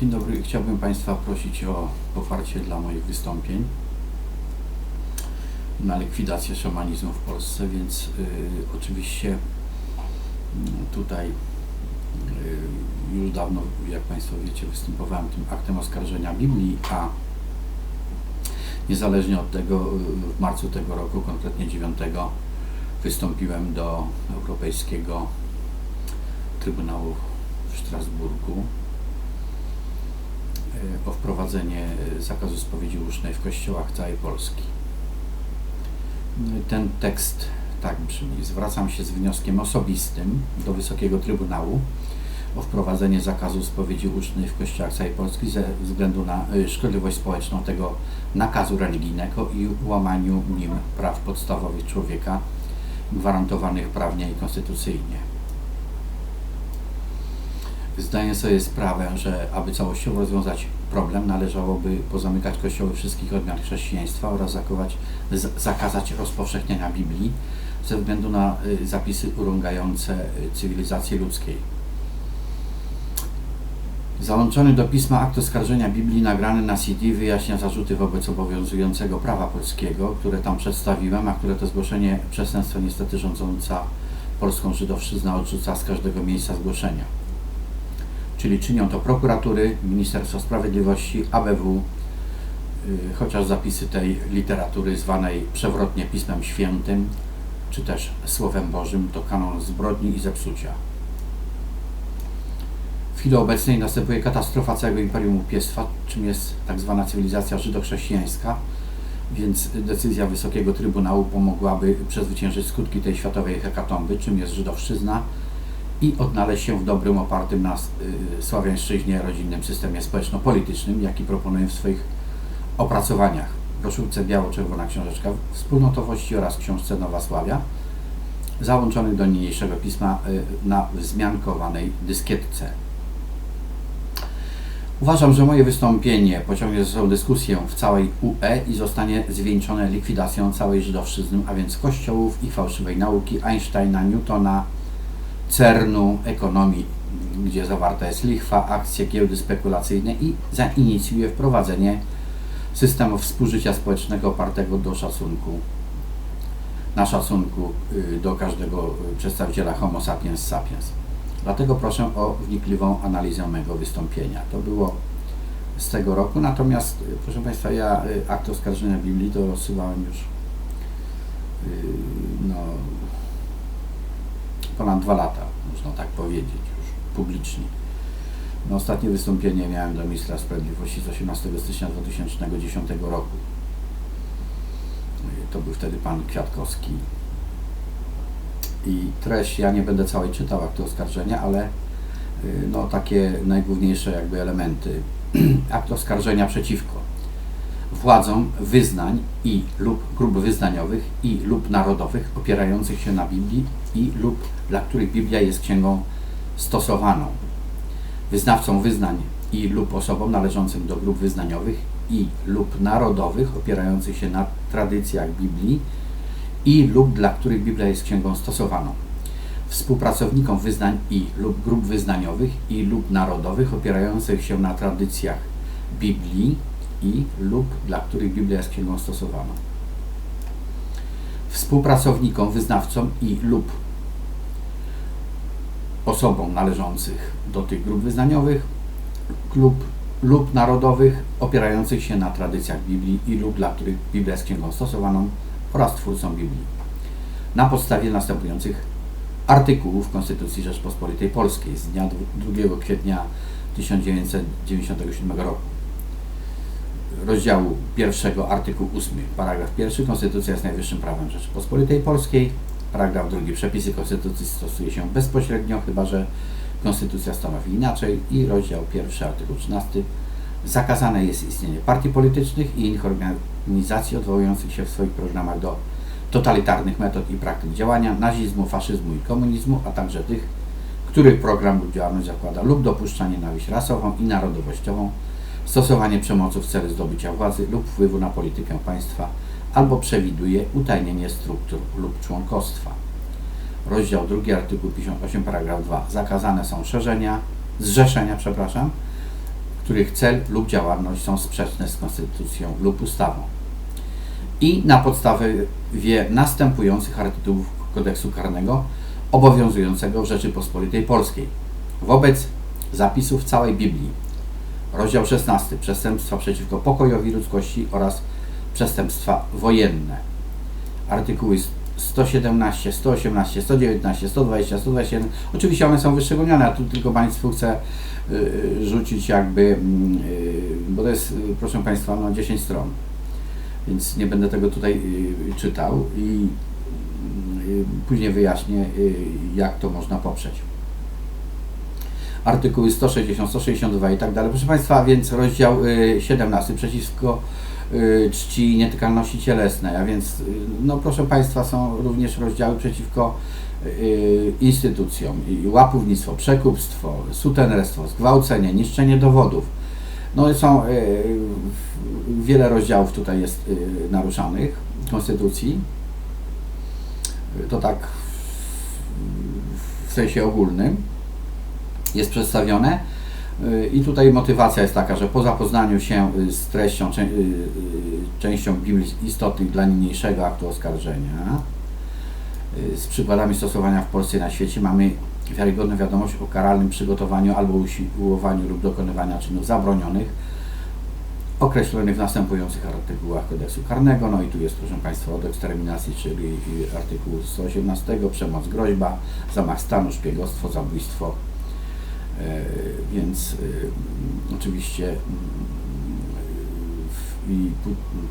Dzień dobry. Chciałbym Państwa prosić o poparcie dla moich wystąpień na likwidację szamanizmu w Polsce, więc y, oczywiście y, tutaj y, już dawno, jak Państwo wiecie, występowałem tym aktem oskarżenia Biblii, a niezależnie od tego y, w marcu tego roku, konkretnie 9, wystąpiłem do Europejskiego Trybunału w Strasburgu o wprowadzenie zakazu spowiedzi ucznej w kościołach całej Polski. Ten tekst tak brzmi. Zwracam się z wnioskiem osobistym do Wysokiego Trybunału o wprowadzenie zakazu spowiedzi ucznej w kościołach całej Polski ze względu na y, szkodliwość społeczną tego nakazu religijnego i łamaniu nim praw podstawowych człowieka gwarantowanych prawnie i konstytucyjnie. Zdaję sobie sprawę, że aby całościowo rozwiązać problem, należałoby pozamykać kościoły wszystkich odmian chrześcijaństwa oraz zakować, zakazać rozpowszechniania Biblii ze względu na y, zapisy urągające y, cywilizacji ludzkiej. Załączony do pisma akt oskarżenia Biblii nagrany na CD wyjaśnia zarzuty wobec obowiązującego prawa polskiego, które tam przedstawiłem, a które to zgłoszenie przestępstwa niestety rządząca polską żydowszczyzna odrzuca z każdego miejsca zgłoszenia. Czyli czynią to prokuratury, Ministerstwo Sprawiedliwości, ABW, yy, chociaż zapisy tej literatury zwanej przewrotnie Pismem Świętym, czy też Słowem Bożym, to kanon zbrodni i zepsucia. W chwili obecnej następuje katastrofa całego Imperium Łupiestwa, czym jest tak zwana cywilizacja żydochrześcijańska, więc decyzja Wysokiego Trybunału pomogłaby przezwyciężyć skutki tej światowej hekatomby, czym jest żydowszczyzna i odnaleźć się w dobrym, opartym na y, sławiańszczyźnie rodzinnym systemie społeczno-politycznym, jaki proponuję w swoich opracowaniach. Broszurce Biało-Czerwona Książeczka Wspólnotowości oraz książce Nowa Sławia, załączonych do niniejszego pisma y, na wzmiankowanej dyskietce. Uważam, że moje wystąpienie pociągnie ze sobą dyskusję w całej UE i zostanie zwieńczone likwidacją całej żydowszczyzny, a więc kościołów i fałszywej nauki Einsteina, Newtona, CERN-u, ekonomii, gdzie zawarta jest lichwa, akcje, giełdy spekulacyjne i zainicjuje wprowadzenie systemu współżycia społecznego opartego do szacunku, na szacunku y, do każdego przedstawiciela homo sapiens sapiens. Dlatego proszę o wnikliwą analizę mojego wystąpienia. To było z tego roku, natomiast y, proszę Państwa, ja y, akt oskarżenia Biblii to rozsyłałem już no, ponad dwa lata, można tak powiedzieć, już publicznie. No, ostatnie wystąpienie miałem do ministra sprawiedliwości z 18 stycznia 2010 roku. To był wtedy pan Kwiatkowski. I treść, ja nie będę całej czytał aktu oskarżenia, ale no, takie najgłówniejsze jakby elementy. Akt oskarżenia przeciwko władzom wyznań i lub grup wyznaniowych i lub narodowych opierających się na Biblii i lub dla których Biblia jest księgą stosowaną. Wyznawcom wyznań i lub osobom należącym do grup wyznaniowych i lub narodowych opierających się na tradycjach Biblii i lub dla których Biblia jest księgą stosowaną. Współpracownikom wyznań i lub grup wyznaniowych i lub narodowych opierających się na tradycjach Biblii i lub dla których Biblia jest księgą stosowaną. Współpracownikom, wyznawcom i lub osobom należących do tych grup wyznaniowych lub, lub narodowych opierających się na tradycjach Biblii i lub dla których Biblia jest księgą stosowaną oraz twórcą Biblii. Na podstawie następujących artykułów Konstytucji Rzeczpospolitej Polskiej z dnia 2 kwietnia 1997 roku rozdziału pierwszego, artykuł 8, paragraf pierwszy. Konstytucja jest najwyższym prawem Rzeczypospolitej Polskiej. Paragraf drugi. Przepisy Konstytucji stosuje się bezpośrednio, chyba że Konstytucja stanowi inaczej. I rozdział pierwszy, artykuł 13. Zakazane jest istnienie partii politycznych i innych organizacji odwołujących się w swoich programach do totalitarnych metod i praktyk działania, nazizmu, faszyzmu i komunizmu, a także tych, których program lub działalność zakłada lub dopuszcza nienawiść rasową i narodowościową, stosowanie przemocy w celu zdobycia władzy lub wpływu na politykę państwa albo przewiduje utajnienie struktur lub członkostwa. Rozdział 2, artykuł 58, paragraf 2. Zakazane są szerzenia, zrzeszenia, przepraszam, których cel lub działalność są sprzeczne z konstytucją lub ustawą. I na podstawie następujących artykułów kodeksu karnego obowiązującego w Rzeczypospolitej Polskiej. Wobec zapisów całej Biblii, rozdział 16, przestępstwa przeciwko pokojowi ludzkości oraz przestępstwa wojenne. Artykuły 117, 118, 119, 120, 121. Oczywiście one są wyszczególnione, a tu tylko Państwu chcę y, y, rzucić jakby, mm, y, bo to jest, proszę Państwa, no 10 stron, więc nie będę tego tutaj czytał i później wyjaśnię, jak to można poprzeć. Artykuły 160, 162 i tak dalej. Proszę Państwa, więc rozdział 17 przeciwko Y, czci nietykalności cielesnej, a więc, y, no proszę Państwa, są również rozdziały przeciwko y, instytucjom, łapównictwo, przekupstwo, sutenerstwo, zgwałcenie, niszczenie dowodów. No są, wiele rozdziałów tutaj jest naruszanych Konstytucji. To tak w sensie ogólnym jest przedstawione. I tutaj motywacja jest taka, że po zapoznaniu się y, z treścią, y, y, częścią Biblii istotnych dla niniejszego aktu oskarżenia, z przykładami stosowania w Polsce i na świecie, mamy wiarygodną wiadomość o karalnym przygotowaniu albo usiłowaniu lub dokonywaniu czynów zabronionych, określonych w następujących artykułach kodeksu karnego. No i tu jest, proszę Państwa, od eksterminacji, czyli artykuł 118, przemoc, groźba, zamach stanu, szpiegostwo, zabójstwo, więc e, oczywiście mm, i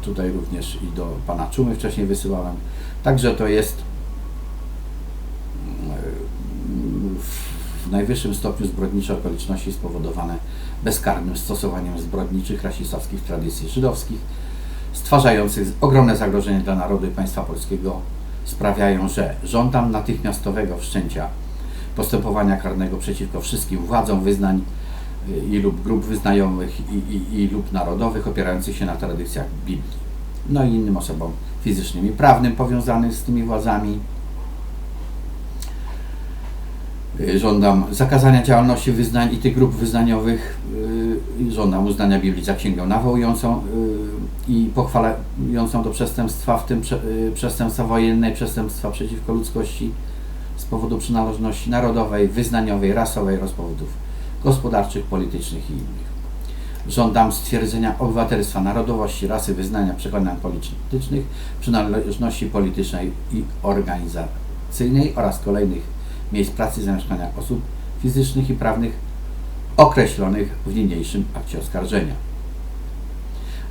tutaj również i do pana Czumy wcześniej wysyłałem. Także to jest mm, w najwyższym stopniu zbrodnicze okoliczności spowodowane bezkarnym stosowaniem zbrodniczych rasistowskich tradycji żydowskich, stwarzających ogromne zagrożenie dla narodu i państwa polskiego, sprawiają, że żądam natychmiastowego wszczęcia postępowania karnego przeciwko wszystkim władzom wyznań y, i lub grup wyznaniowych i, i, i lub narodowych opierających się na tradycjach Biblii. No i innym osobom fizycznym i prawnym powiązanym z tymi władzami. Y, żądam zakazania działalności wyznań i tych grup wyznaniowych. Y, żądam uznania Biblii za księgę nawołującą i pochwalającą do przestępstwa, w tym przestępstwa wojenne, przestępstwa przeciwko ludzkości z powodu przynależności narodowej, wyznaniowej, rasowej oraz powodów gospodarczych, politycznych i innych. Żądam stwierdzenia obywatelstwa, narodowości, rasy, wyznania, przekonań politycznych, przynależności politycznej i organizacyjnej oraz kolejnych miejsc pracy zamieszkania osób fizycznych i prawnych określonych w niniejszym akcie oskarżenia.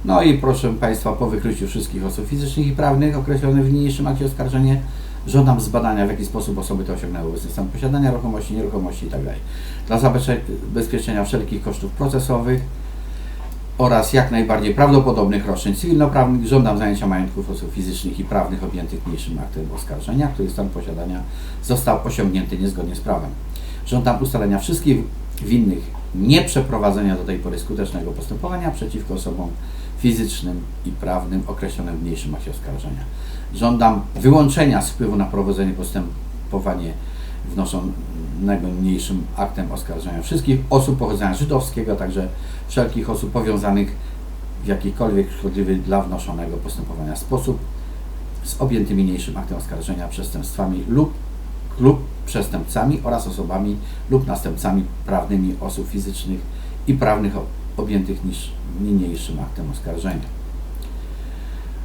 No i proszę Państwa, po wykryciu wszystkich osób fizycznych i prawnych określonych w niniejszym akcie oskarżenia Żądam zbadania, w jaki sposób osoby te osiągnęły stan posiadania ruchomości, nieruchomości itd. Tak Dla zabezpieczenia wszelkich kosztów procesowych oraz jak najbardziej prawdopodobnych roszczeń cywilnoprawnych żądam zajęcia majątków osób fizycznych i prawnych objętych mniejszym aktem oskarżenia, który stan posiadania został osiągnięty niezgodnie z prawem. Żądam ustalenia wszystkich winnych nieprzeprowadzenia do tej pory skutecznego postępowania przeciwko osobom fizycznym i prawnym określonym w mniejszym akcie oskarżenia. Żądam wyłączenia z wpływu na prowadzenie postępowania wnoszonego niniejszym aktem oskarżenia wszystkich osób pochodzenia żydowskiego, a także wszelkich osób powiązanych w jakikolwiek szkodliwy dla wnoszonego postępowania sposób z objętymi niniejszym aktem oskarżenia przestępstwami lub, lub przestępcami oraz osobami lub następcami prawnymi osób fizycznych i prawnych objętych niż niniejszym aktem oskarżenia.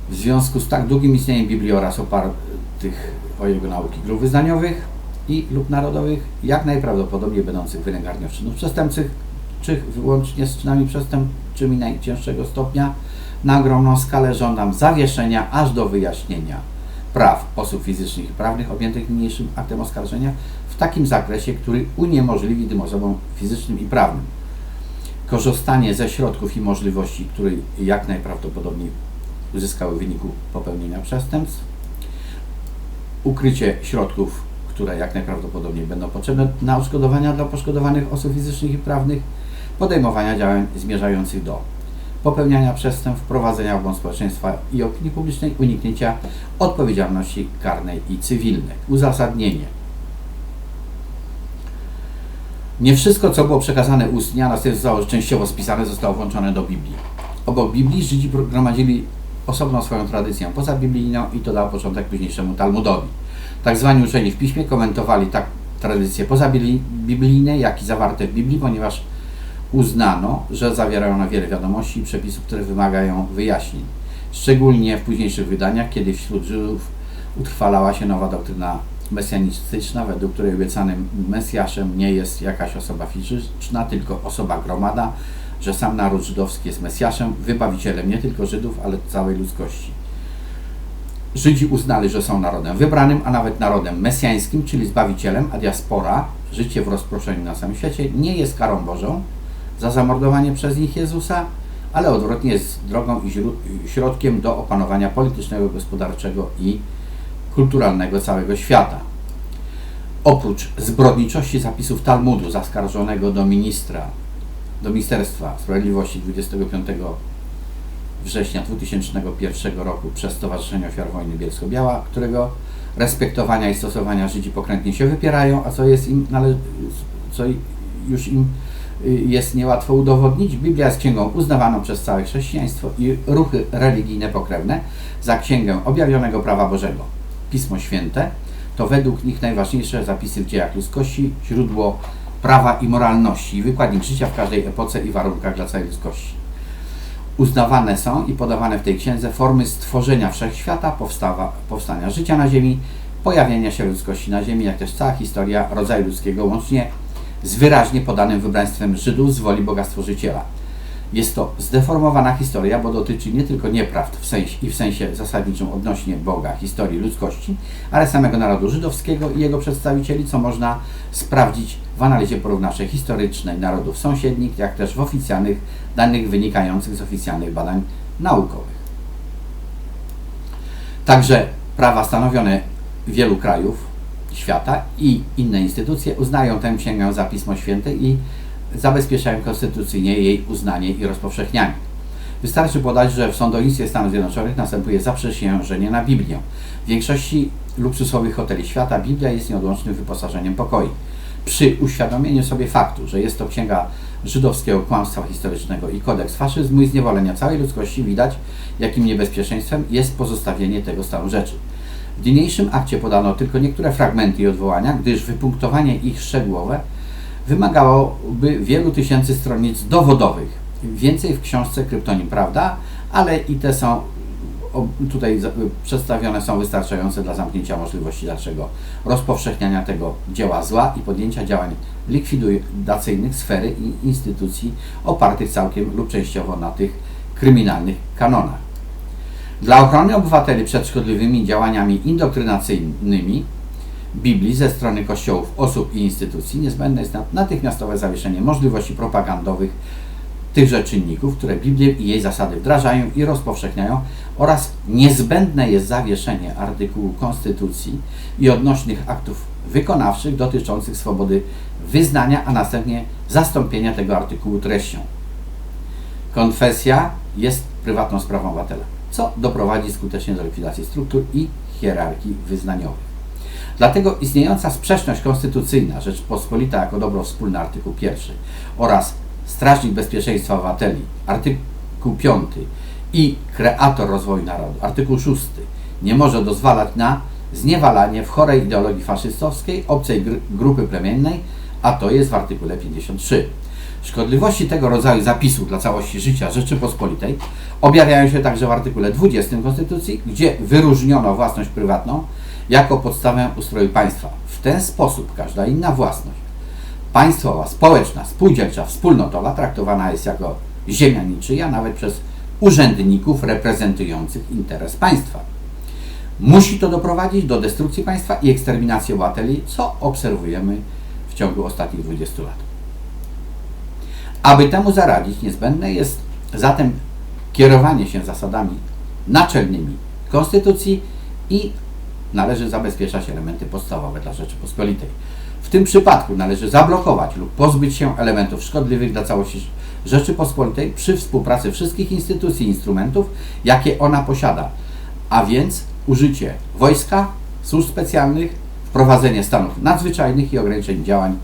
W związku z tak długim istnieniem Biblii oraz opartych o jego nauki grup wyznaniowych i lub narodowych, jak najprawdopodobniej będących wynęgarnią czynów przestępczych, czy wyłącznie z czynami przestępczymi najcięższego stopnia, na ogromną skalę żądam zawieszenia aż do wyjaśnienia praw osób fizycznych i prawnych objętych niniejszym aktem oskarżenia w takim zakresie, który uniemożliwi tym osobom fizycznym i prawnym korzystanie ze środków i możliwości, które jak najprawdopodobniej uzyskały w wyniku popełnienia przestępstw, ukrycie środków, które jak najprawdopodobniej będą potrzebne na odszkodowania dla poszkodowanych osób fizycznych i prawnych, podejmowania działań zmierzających do popełniania przestępstw, wprowadzenia w błąd społeczeństwa i opinii publicznej, uniknięcia odpowiedzialności karnej i cywilnej. Uzasadnienie Nie wszystko, co było przekazane ustnie, a następnie zostało częściowo spisane, zostało włączone do Biblii. Obok Biblii Żydzi gromadzili osobną swoją tradycję pozabiblijną i to dał początek późniejszemu Talmudowi. Tak zwani uczeni w piśmie komentowali tak tradycje pozabiblijne, jak i zawarte w Biblii, ponieważ uznano, że zawierają na wiele wiadomości i przepisów, które wymagają wyjaśnień. Szczególnie w późniejszych wydaniach, kiedy wśród Żydów utrwalała się nowa doktryna mesjanistyczna, według której obiecanym Mesjaszem nie jest jakaś osoba fizyczna, tylko osoba gromada, że sam naród żydowski jest Mesjaszem, wybawicielem nie tylko Żydów, ale całej ludzkości. Żydzi uznali, że są narodem wybranym, a nawet narodem mesjańskim, czyli zbawicielem, a diaspora, życie w rozproszeniu na całym świecie, nie jest karą Bożą za zamordowanie przez nich Jezusa, ale odwrotnie jest drogą i środkiem do opanowania politycznego, gospodarczego i kulturalnego całego świata. Oprócz zbrodniczości zapisów Talmudu zaskarżonego do ministra, do Ministerstwa Sprawiedliwości 25 września 2001 roku przez Stowarzyszenie Ofiar Wojny Bielsko-Biała, którego respektowania i stosowania Żydzi pokrętnie się wypierają, a co jest im co już im y, jest niełatwo udowodnić. Biblia jest księgą uznawaną przez całe chrześcijaństwo i ruchy religijne pokrewne za księgę objawionego prawa Bożego. Pismo Święte to według nich najważniejsze zapisy w dziejach ludzkości, źródło prawa i moralności wykładnik życia w każdej epoce i warunkach dla całej ludzkości. Uznawane są i podawane w tej księdze formy stworzenia wszechświata, powstawa, powstania życia na Ziemi, pojawienia się ludzkości na Ziemi, jak też cała historia rodzaju ludzkiego, łącznie z wyraźnie podanym wybraństwem Żydów z woli Boga Stworzyciela. Jest to zdeformowana historia, bo dotyczy nie tylko nieprawd w sensie, i w sensie zasadniczym odnośnie Boga, historii ludzkości, ale samego narodu żydowskiego i jego przedstawicieli, co można sprawdzić w analizie porównawczej historycznej narodów sąsiednich, jak też w oficjalnych danych wynikających z oficjalnych badań naukowych. Także prawa stanowione wielu krajów świata i inne instytucje uznają tę księgę za Pismo Święte i zabezpieczają konstytucyjnie jej uznanie i rozpowszechnianie. Wystarczy podać, że w sądownictwie Stanów Zjednoczonych następuje zaprzysiężenie na Biblię. W większości luksusowych hoteli świata Biblia jest nieodłącznym wyposażeniem pokoi. Przy uświadomieniu sobie faktu, że jest to księga żydowskiego kłamstwa historycznego i kodeks faszyzmu i zniewolenia całej ludzkości widać, jakim niebezpieczeństwem jest pozostawienie tego stanu rzeczy. W niniejszym akcie podano tylko niektóre fragmenty i odwołania, gdyż wypunktowanie ich szczegółowe wymagałoby wielu tysięcy stronic dowodowych. Więcej w książce Kryptonim Prawda, ale i te są tutaj przedstawione są wystarczające dla zamknięcia możliwości dalszego rozpowszechniania tego dzieła zła i podjęcia działań likwidacyjnych sfery i instytucji opartych całkiem lub częściowo na tych kryminalnych kanonach. Dla ochrony obywateli przed szkodliwymi działaniami indoktrynacyjnymi Biblii ze strony kościołów, osób i instytucji niezbędne jest natychmiastowe zawieszenie możliwości propagandowych tychże czynników, które Biblię i jej zasady wdrażają i rozpowszechniają oraz niezbędne jest zawieszenie artykułu Konstytucji i odnośnych aktów wykonawczych dotyczących swobody wyznania, a następnie zastąpienia tego artykułu treścią. Konfesja jest prywatną sprawą obywatela, co doprowadzi skutecznie do likwidacji struktur i hierarchii wyznaniowych. Dlatego istniejąca sprzeczność konstytucyjna Rzeczpospolita jako dobro wspólne artykuł 1 oraz Strażnik Bezpieczeństwa Obywateli artykuł 5 i Kreator Rozwoju Narodu artykuł 6 nie może dozwalać na zniewalanie w chorej ideologii faszystowskiej obcej gr grupy plemiennej, a to jest w artykule 53. Szkodliwości tego rodzaju zapisów dla całości życia Rzeczypospolitej objawiają się także w artykule 20 Konstytucji, gdzie wyróżniono własność prywatną jako podstawę ustroju państwa. W ten sposób każda inna własność, państwowa, społeczna, spółdzielcza, wspólnotowa, traktowana jest jako ziemia niczyja, nawet przez urzędników reprezentujących interes państwa. Musi to doprowadzić do destrukcji państwa i eksterminacji obywateli, co obserwujemy w ciągu ostatnich 20 lat. Aby temu zaradzić, niezbędne jest zatem kierowanie się zasadami naczelnymi Konstytucji i należy zabezpieczać elementy podstawowe dla Rzeczypospolitej. W tym przypadku należy zablokować lub pozbyć się elementów szkodliwych dla całości Rzeczypospolitej przy współpracy wszystkich instytucji i instrumentów, jakie ona posiada, a więc użycie wojska, służb specjalnych, wprowadzenie stanów nadzwyczajnych i ograniczeń działań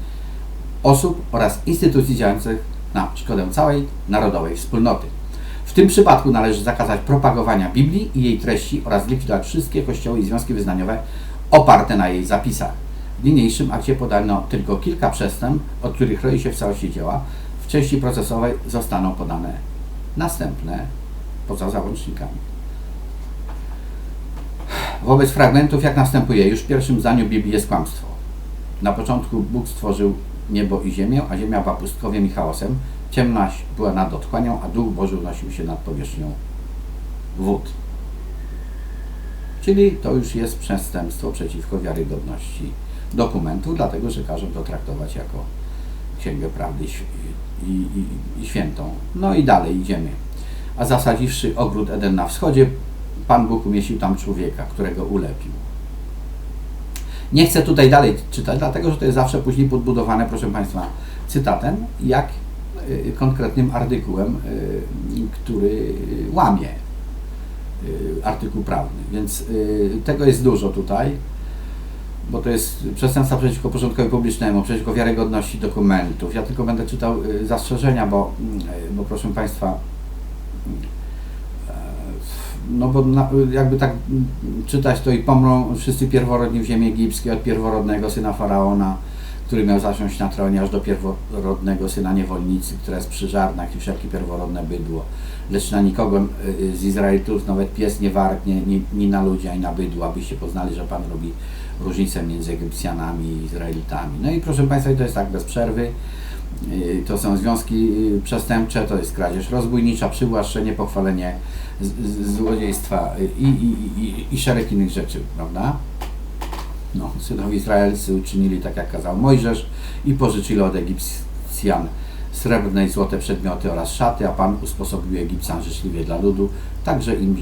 osób oraz instytucji działających na szkodę całej narodowej wspólnoty. Tym przypadku należy zakazać propagowania Biblii i jej treści oraz zlikwidować wszystkie kościoły i związki wyznaniowe oparte na jej zapisach. W niniejszym akcie podano tylko kilka przestępstw, od których roi się w całości dzieła. W części procesowej zostaną podane następne poza załącznikami. Wobec fragmentów jak następuje. Już w pierwszym zdaniu Biblii jest kłamstwo. Na początku Bóg stworzył niebo i ziemię, a ziemia była pustkowiem i chaosem. Ciemność była nad otchłanią, a Duch Boży unosił się nad powierzchnią wód. Czyli to już jest przestępstwo przeciwko wiarygodności dokumentu, dlatego że każą to traktować jako księgę prawdy i, i, i świętą. No i dalej idziemy. A zasadziwszy ogród Eden na wschodzie, Pan Bóg umieścił tam człowieka, którego ulepił. Nie chcę tutaj dalej czytać, dlatego że to jest zawsze później podbudowane, proszę Państwa, cytatem, jak konkretnym artykułem, y, który łamie y, artykuł prawny. Więc tego jest dużo tutaj, bo to jest przestępstwa przeciwko porządkowi publicznemu, przeciwko wiarygodności dokumentów. Ja tylko będę czytał zastrzeżenia, bo, bo proszę Państwa, no bo na, jakby tak czytać to i pomrą wszyscy pierworodni w ziemi egipskiej od pierworodnego syna Faraona, który miał zasiąść na tronie, aż do pierworodnego syna niewolnicy, która jest przyżarna, i wszelkie pierworodne bydło. Lecz na nikogo y, z Izraelitów nawet pies nie warknie, ni, ni na ludzi, ani na bydło, abyście poznali, że Pan robi różnicę między Egipcjanami i Izraelitami. No i proszę Państwa, to jest tak bez przerwy. Y, to są związki y, przestępcze, to jest kradzież rozbójnicza, przywłaszczenie, pochwalenie złodziejstwa i, i, i, i szereg innych rzeczy, prawda? No, synowie izraelscy uczynili tak, jak kazał Mojżesz i pożyczyli od Egipcjan srebrne i złote przedmioty oraz szaty, a Pan usposobił Egipcjan życzliwie dla ludu, także im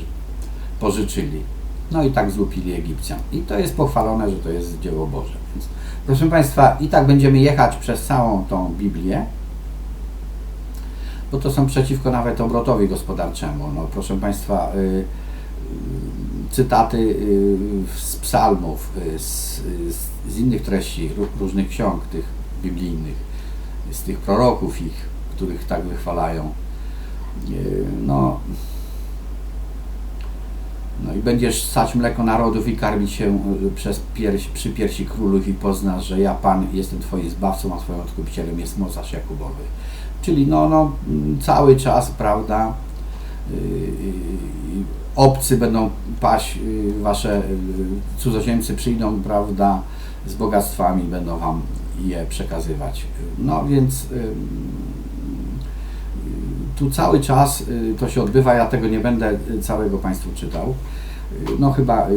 pożyczyli. No i tak złupili Egipcjan. I to jest pochwalone, że to jest dzieło Boże. Więc, proszę Państwa, i tak będziemy jechać przez całą tą Biblię bo to są przeciwko nawet obrotowi gospodarczemu. No, proszę Państwa, y, y, cytaty y, z psalmów, z, z innych treści, różnych ksiąg tych biblijnych, z tych proroków ich, których tak wychwalają. No, no i będziesz ssać mleko narodów i karmić się przez pierś, przy piersi królów i poznasz, że ja Pan jestem Twoim Zbawcą, a Twoim Odkupicielem jest mocarz Jakubowy. Czyli no, no, cały czas, prawda, y, y, obcy będą paść, y, wasze cudzoziemcy przyjdą, prawda, z bogactwami, będą wam je przekazywać. No więc tu cały czas to się odbywa, ja tego nie będę całego Państwu czytał. No chyba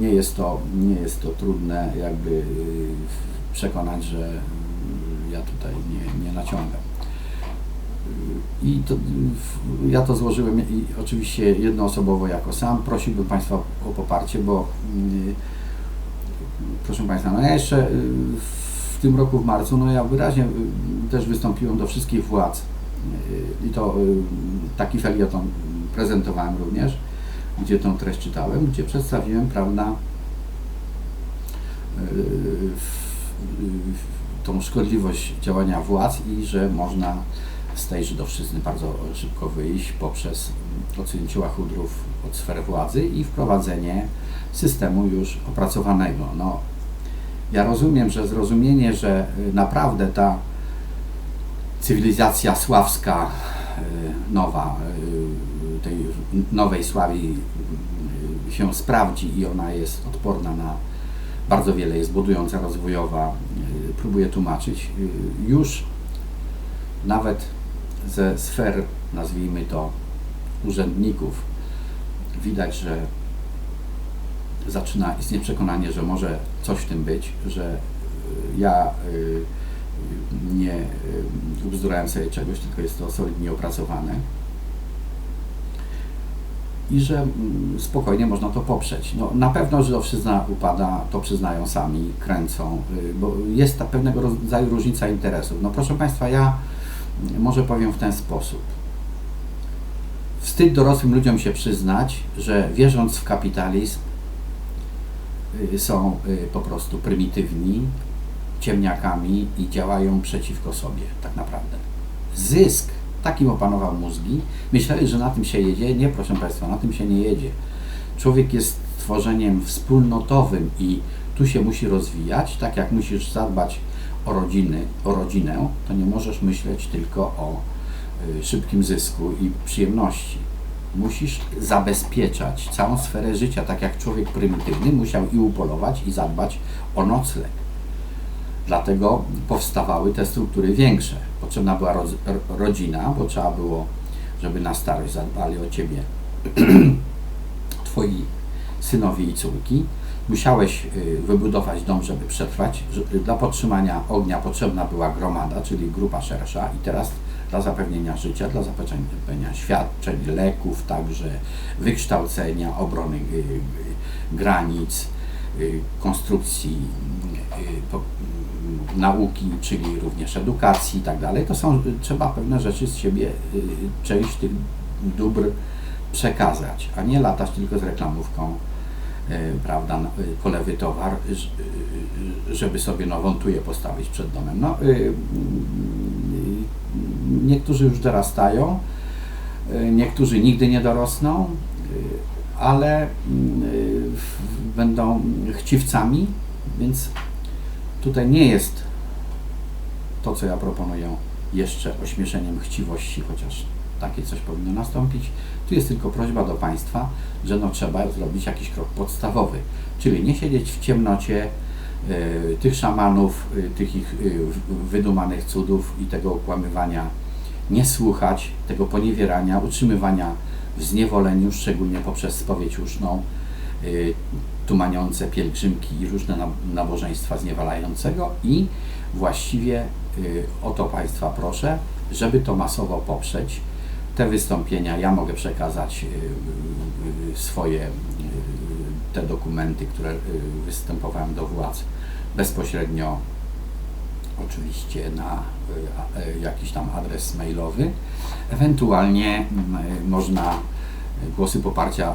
nie jest to, nie jest to trudne jakby przekonać, że ja tutaj nie, nie naciągam. I to, ja to złożyłem i oczywiście jednoosobowo jako sam. Prosiłbym Państwa o poparcie, bo yy, proszę Państwa, no ja jeszcze y, w tym roku w marcu, no ja wyraźnie y, też wystąpiłem do wszystkich władz yy, i to taki felieton prezentowałem również, gdzie tą treść czytałem, gdzie przedstawiłem, prawda, tą szkodliwość działania władz i że można z tej żydowszczyzny bardzo szybko wyjść poprzez odsunięcie łachudrów od sfer władzy i wprowadzenie systemu już opracowanego. No, ja rozumiem, że zrozumienie, że y, naprawdę ta cywilizacja sławska y, nowa, y, tej nowej sławi się sprawdzi i ona jest odporna na bardzo wiele, jest budująca, rozwojowa, próbuje tłumaczyć. Już nawet ze sfer, nazwijmy to, urzędników, widać, że zaczyna istnieć przekonanie, że może coś w tym być, że y, ja y, nie y, ubzdurałem sobie czegoś, tylko jest to solidnie opracowane i że mm, spokojnie można to poprzeć. No, na pewno żydowszczyzna upada, to przyznają sami, kręcą, bo jest ta pewnego rodzaju różnica interesów. No proszę Państwa, ja może powiem w ten sposób. Wstyd dorosłym ludziom się przyznać, że wierząc w kapitalizm y, są y, po prostu prymitywni ciemniakami i działają przeciwko sobie, tak naprawdę. Zysk, takim opanował mózgi. Myśleli, że na tym się jedzie. Nie, proszę Państwa, na tym się nie jedzie. Człowiek jest stworzeniem wspólnotowym i tu się musi rozwijać, tak jak musisz zadbać o, rodziny, o rodzinę, to nie możesz myśleć tylko o y, szybkim zysku i przyjemności. Musisz zabezpieczać całą sferę życia, tak jak człowiek prymitywny musiał i upolować, i zadbać o nocleg. Dlatego powstawały te struktury większe. Potrzebna była rodzina, bo trzeba było, żeby na starość zadbali o ciebie twoi synowie i córki. Musiałeś y, wybudować dom, żeby przetrwać. Dla podtrzymania ognia potrzebna była gromada, czyli grupa szersza i teraz dla zapewnienia życia, dla zapewnienia świadczeń, leków, także wykształcenia, obrony y, y, granic, konstrukcji nauki, czyli również edukacji i tak dalej, to są, trzeba pewne rzeczy z siebie, część tych dóbr przekazać, a nie latać tylko z reklamówką prawda, polewy towar, e, żeby sobie nową tuję postawić przed domem. No, e, niektórzy już dorastają, niektórzy nigdy nie dorosną, ale będą chciwcami, więc tutaj nie jest to, co ja proponuję, jeszcze ośmieszeniem chciwości, chociaż takie coś powinno nastąpić. Tu jest tylko prośba do Państwa, że no trzeba zrobić jakiś krok podstawowy, czyli nie siedzieć w ciemnocie y, tych szamanów, y, tych ich y, wydumanych cudów i tego okłamywania, nie słuchać tego poniewierania, utrzymywania w zniewoleniu, szczególnie poprzez spowiedź uszną, tumaniące pielgrzymki i różne nabożeństwa zniewalającego i właściwie o to Państwa proszę, żeby to masowo poprzeć, te wystąpienia ja mogę przekazać y, y, swoje y, te dokumenty, które występowałem do władz bezpośrednio oczywiście na jakiś tam adres mailowy. Ewentualnie można głosy poparcia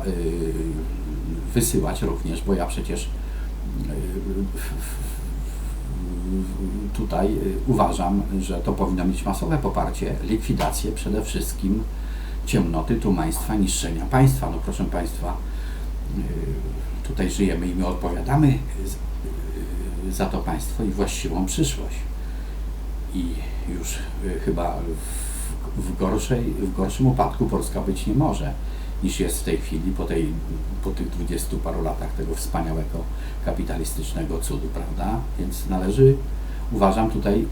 wysyłać również, bo ja przecież tutaj y, uważam, że to powinno mieć masowe poparcie, likwidację przede wszystkim ciemnoty, tumaństwa, niszczenia państwa. No proszę Państwa, y, tutaj żyjemy i my odpowiadamy y, za to państwo i właściwą przyszłość. I już chyba w, w, gorszej, w gorszym upadku Polska być nie może niż jest w tej chwili po, tej, po tych dwudziestu paru latach tego wspaniałego kapitalistycznego cudu, prawda? Więc należy, uważam tutaj, y,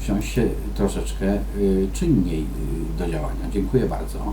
wziąć się troszeczkę y, czynniej y, do działania. Dziękuję bardzo.